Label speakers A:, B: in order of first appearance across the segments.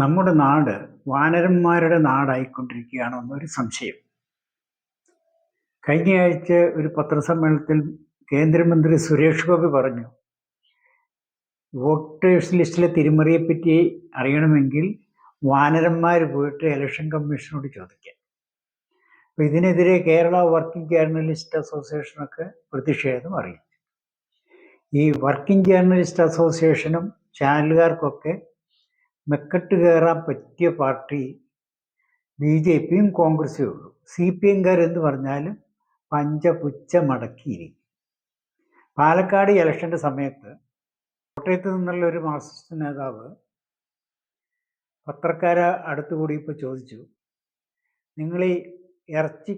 A: നമ്മുടെ നാട് വാനരന്മാരുടെ നാടായിക്കൊണ്ടിരിക്കുകയാണെന്നൊരു സംശയം. കഴിഞ്ഞയാഴ്ച ഒരു പത്രസമ്മേളനത്തിൽ കേന്ദ്രമന്ത്രി സുരേഷ് ഗോപി പറഞ്ഞു വോട്ടേഴ്സ് ലിസ്റ്റിലെ തിരിമറിയെപ്പറ്റി അറിയണമെങ്കിൽ വാനരന്മാർ പോയിട്ട് ഇലക്ഷൻ കമ്മീഷനോട് ചോദിക്കാം. അപ്പോൾ ഇതിനെതിരെ കേരള വർക്കിംഗ് ജേർണലിസ്റ്റ് അസോസിയേഷനൊക്കെ പ്രതിഷേധം അറിയിച്ചു. ഈ വർക്കിംഗ് ജേർണലിസ്റ്റ് അസോസിയേഷനും ചാനലുകാർക്കൊക്കെ മെക്കെട്ട് കയറാൻ പറ്റിയ പാർട്ടി ബി ജെ പിയും കോൺഗ്രസേ ഉള്ളൂ. സി പി എംകാർ എന്ന് പറഞ്ഞാലും പഞ്ചപുച്ച മടക്കിയിരിക്കും. പാലക്കാട് ഇലക്ഷന്റെ സമയത്ത് കോട്ടയത്ത് നിന്നുള്ള ഒരു മാർക്സിസ്റ്റ് നേതാവ് പത്രക്കാരെ അടുത്ത് കൂടിയപ്പോൾ ചോദിച്ചു നിങ്ങൾ ഈ ഇറച്ചി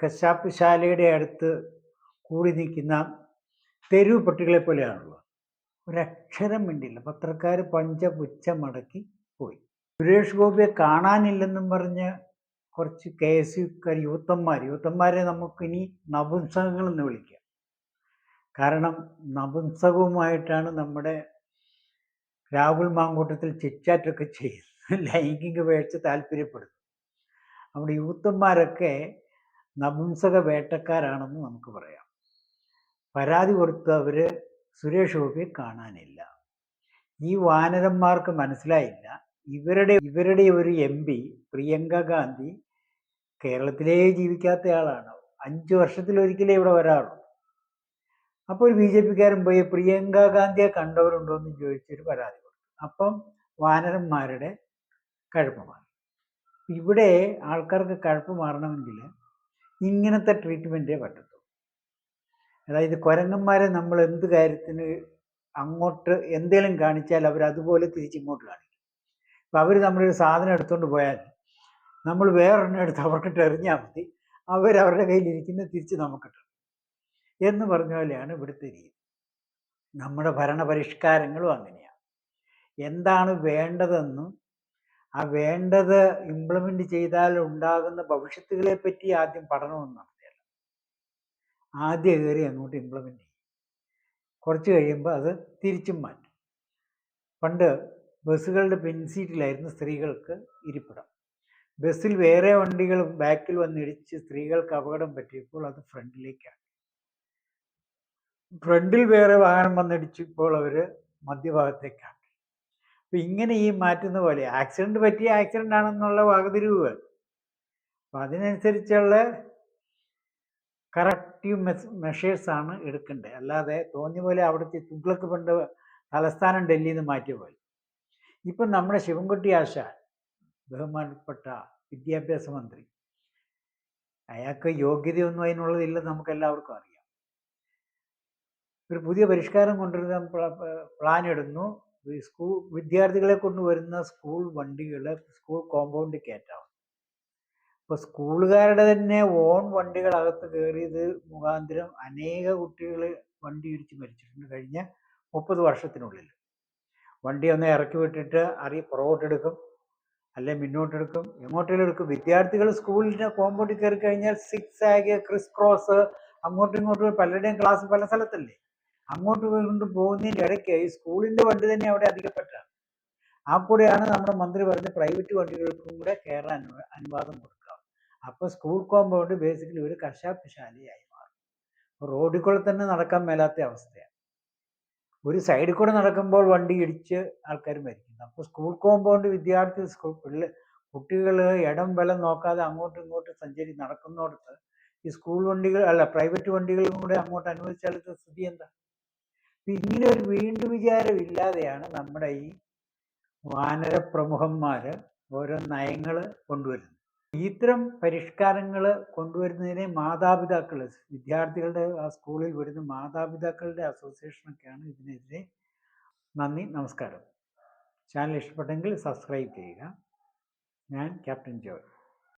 A: കശാപ്പ് ശാലയുടെ അടുത്ത് കൂടി നിൽക്കുന്ന തെരുവ് പട്ടികളെ പോലെയാണല്ലോ. ഒരക്ഷരം മിണ്ടില്ല പത്രക്കാർ പഞ്ചപുച്ച മടക്കി പോയി. സുരേഷ് ഗോപിയെ കാണാനില്ലെന്നും പറഞ്ഞ് കുറച്ച് കെ എസ് യുക്കാർ യൂത്തന്മാർ യൂത്തന്മാരെ നമുക്കിനി നപുംസകങ്ങൾ എന്ന് വിളിക്കാം. കാരണം നപുംസകവുമായിട്ടാണ് നമ്മുടെ രാഹുൽ മാങ്കൂട്ടത്തിൽ ചിറ്റാറ്റൊക്കെ ചെയ്യുന്നത്. ലൈംഗിക വേഴ്ച താല്പര്യപ്പെടുന്നു നമ്മുടെ യൂത്തന്മാരൊക്കെ നപുംസക വേട്ടക്കാരാണെന്ന് നമുക്ക് പറയാം. പരാതി കൊടുത്ത് അവർ സുരേഷ് ഗോപിയെ കാണാനില്ല. ഈ വാനരന്മാർക്ക് മനസ്സിലായില്ല. ഇവരുടെ ഇവരുടെ ഒരു എം പി പ്രിയങ്ക ഗാന്ധി കേരളത്തിലേ ജീവിക്കാത്തയാളാണ് അഞ്ച് വർഷത്തിലൊരിക്കലേ ഇവിടെ വരാറുള്ളൂ. അപ്പോൾ ഒരു ബി ജെ പിക്കാരൻ പോയി പ്രിയങ്ക ഗാന്ധിയെ കണ്ടവരുണ്ടോ? എന്ന് ചോദിച്ചൊരു പരാതി കൊടുത്തു. അപ്പം വാനരന്മാരുടെ കഴുപ്പ് മാറി ഇവിടെ ആൾക്കാർക്ക് കഴുപ്പ് മാറണമെങ്കിൽ ഇങ്ങനത്തെ ട്രീറ്റ്മെന്റേ പറ്റത്തുള്ളൂ. അതായത് കുരങ്ങന്മാരെ നമ്മൾ എന്ത് കാര്യത്തിന് അങ്ങോട്ട് എന്തെങ്കിലും കാണിച്ചാൽ അവർ അതുപോലെ തിരിച്ചിങ്ങോട്ട് കാണിക്കും. അപ്പം അവർ നമ്മളൊരു സാധനം എടുത്തുകൊണ്ട് പോയാൽ നമ്മൾ വേറൊരെണ്ണം എടുത്ത് അവർക്കിട്ട് എറിഞ്ഞാൽ മതി. അവരവരുടെ കയ്യിലിരിക്കുന്ന തിരിച്ച് നമുക്കിട്ട് എന്ന് പറഞ്ഞ പോലെയാണ് ഇവിടുത്തെ രീതി. നമ്മുടെ ഭരണപരിഷ്കാരങ്ങളും അങ്ങനെയാണ് എന്താണ് വേണ്ടതെന്നും ആ വേണ്ടത് ഇംപ്ലിമെന്റ് ചെയ്താൽ ഉണ്ടാകുന്ന ഭവിഷ്യത്തുകളെ പറ്റി ആദ്യം പഠനമെന്നാണ്. ആദ്യം കയറി അങ്ങോട്ട് ഇംപ്ലിമെന്റ് ചെയ്യും. കുറച്ച് കഴിയുമ്പോൾ അത് തിരിച്ചും മാറ്റും. പണ്ട് ബസ്സുകളുടെ പിൻസീറ്റിലായിരുന്നു സ്ത്രീകൾക്ക് ഇരിപ്പിടം. ബസ്സിൽ വേറെ വണ്ടികൾ ബാക്കിൽ വന്നിടിച്ച് സ്ത്രീകൾക്ക് അപകടം പറ്റിയപ്പോൾ അത് ഫ്രണ്ടിലേക്കാണ് ഫ്രണ്ടിൽ വേറെ വാഹനം വന്നിടിച്ചപ്പോൾ അവർ മധ്യഭാഗത്തേക്കാണ് അപ്പം ഇങ്ങനെ ഈ മാറ്റുന്ന പോലെ ആക്സിഡന്റ് പറ്റിയ ആക്സിഡന്റ് ആണെന്നുള്ള വകതിരിവ് അപ്പം അതിനനുസരിച്ചുള്ള കറക്റ്റീവ് മെസ് മെഷേഴ്സാണ് എടുക്കേണ്ടത് അല്ലാതെ തോന്നിയ പോലെ അവിടുത്തെ തുഗ്ലക്ക് പണ്ട് തലസ്ഥാനം ഡൽഹിയിൽ നിന്ന് മാറ്റിയ പോലെ ഇപ്പം നമ്മുടെ ശിവൻകുട്ടി ആശാൻ ബഹുമാനപ്പെട്ട വിദ്യാഭ്യാസ മന്ത്രി അയാൾക്ക് യോഗ്യതയൊന്നും അതിനുള്ളതില്ലെന്ന് നമുക്ക് എല്ലാവർക്കും അറിയാം. ഒരു പുതിയ പരിഷ്കാരം കൊണ്ടുവരുന്ന പ്ലാൻ ഇടുന്നു. സ്കൂൾ വിദ്യാർത്ഥികളെ കൊണ്ടുവരുന്ന സ്കൂൾ വണ്ടികൾ സ്കൂൾ കോമ്പൗണ്ടിൽ കയറ്റാവും ഇപ്പോൾ സ്കൂളുകാരുടെ തന്നെ ഓൺ വണ്ടികളകത്ത് കയറിയത് മുഖാന്തരം അനേക കുട്ടികൾ വണ്ടി ഇടിച്ച് മരിച്ചിട്ടുണ്ട് കഴിഞ്ഞ മുപ്പത് വർഷത്തിനുള്ളിൽ. വണ്ടി ഒന്ന് ഇറക്കി വിട്ടിട്ട് അറി പുറകോട്ടെടുക്കും അല്ലെ മുന്നോട്ടെടുക്കും എങ്ങോട്ടെങ്കിലും എടുക്കും. വിദ്യാർത്ഥികൾ സ്കൂളിന്റെ കോമ്പൗണ്ടിൽ കയറി കഴിഞ്ഞാൽ സിക്സ് ആഗ് ക്രിസ് ക്രോസ് അങ്ങോട്ടും ഇങ്ങോട്ടും പലരുടെയും ക്ലാസ് പല സ്ഥലത്തല്ലേ? അങ്ങോട്ട് കൊണ്ട് പോകുന്നതിന്റെ ഇടയ്ക്ക് ഈ സ്കൂളിന്റെ വണ്ടി തന്നെ അവിടെ അധികപ്പെട്ടാണ് ആ കൂടെയാണ് നമ്മുടെ മന്ത്രി പറഞ്ഞ പ്രൈവറ്റ് വണ്ടികൾക്കും കൂടെ കയറാൻ അനുവാദം കൊടുക്കുക. അപ്പോൾ സ്കൂൾ കോമ്പൗണ്ട് ബേസിക്കലി ഒരു കശാപ്പ് ശാലയായി മാറും റോഡിൽ കൂടെ തന്നെ നടക്കാൻ മേലാത്ത അവസ്ഥയാണ്. ഒരു സൈഡിൽ കൂടെ നടക്കുമ്പോൾ വണ്ടി ഇടിച്ച് ആൾക്കാർ മരിക്കുന്നു. അപ്പോൾ സ്കൂൾ കോമ്പൗണ്ട് വിദ്യാർത്ഥി സ്കൂൾ പിള്ളേർ കുട്ടികൾ ഇടം വലം നോക്കാതെ അങ്ങോട്ടും ഇങ്ങോട്ടും സഞ്ചരി നടക്കുന്നിടത്ത് ഈ സ്കൂൾ വണ്ടികൾ അല്ല പ്രൈവറ്റ് വണ്ടികളും കൂടെ അങ്ങോട്ട് അനുവദിച്ചാലത്തെ സ്ഥിതി എന്താ? ഇങ്ങനെ ഒരു വീണ്ടും വിചാരം ഇല്ലാതെയാണ് നമ്മുടെ ഈ വാനര പ്രമുഖന്മാർ ഓരോ നയങ്ങൾ കൊണ്ടുവരുന്നത്. ഇത്തരം പരിഷ്കാരങ്ങൾ കൊണ്ടുവരുന്നതിനെ മാതാപിതാക്കൾ വിദ്യാർത്ഥികളുടെ ആ സ്കൂളിൽ വരുന്ന മാതാപിതാക്കളുടെ അസോസിയേഷനൊക്കെയാണ് ഇതിനെതിരെ. നന്ദി നമസ്കാരം. ചാനൽ ഇഷ്ടപ്പെട്ടെങ്കിൽ സബ്സ്ക്രൈബ് ചെയ്യുക. ഞാൻ ക്യാപ്റ്റൻ ജോയ്.